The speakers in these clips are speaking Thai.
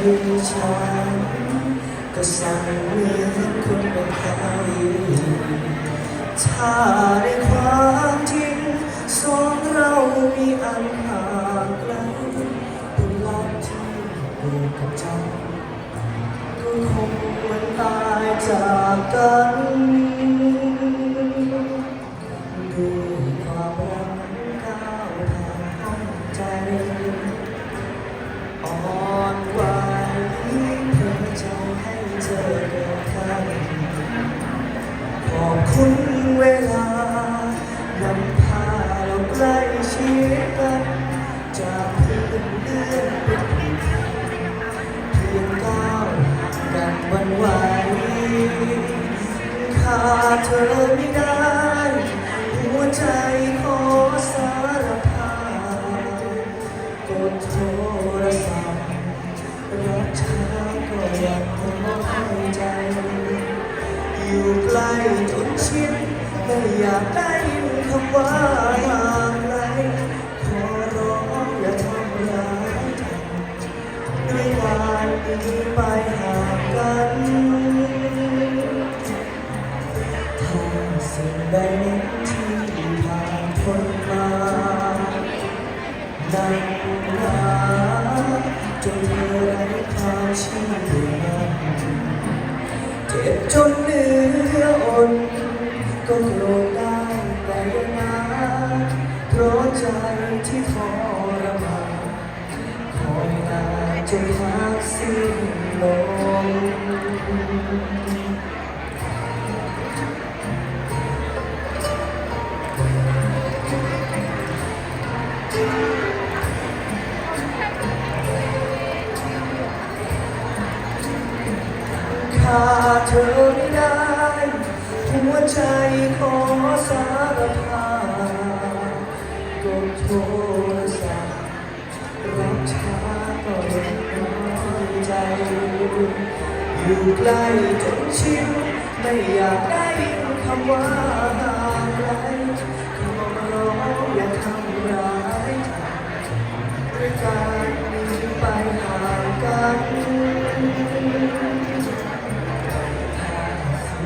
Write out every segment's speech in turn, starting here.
ใจฉันก็สั่นเหมือนคนเป็นใครถ้าในความจริงสองเรามีอันห่างไกลเป็นลักที่เดียวกับใจก็คงวันตายจากกัน คุณเวลานำพาเราใกล้ชิดกัน จากเพื่อนเดือนเป็นเพียงก้าวห่างกันวันไหวขาดเธอไม่ได้ หัวใจ กล้จนชินไม่อยากได้ยินคำว่าห่างไกลขอร้องอย่าทำร้ายใจด้วยการหนีไปห่างกันถ้าสิ่งใดที่ผ่านพ้นมาดั ก็โกรธได้แต่ยังนาเพราะใจที่ทรมานคอยนานจนพักสิ้นลมขาเธอ หัวใจขอสารภาพกดโทรศัพท์รับช้าก็ยังน้อยใจ อยู่ใกล้จนชินไม่อยากได้ยินคำว่าห่างไกลขอร้องอย่าทำร้ายใจด้วยการหนีไปห่างกันสิ่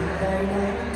งใดนั้น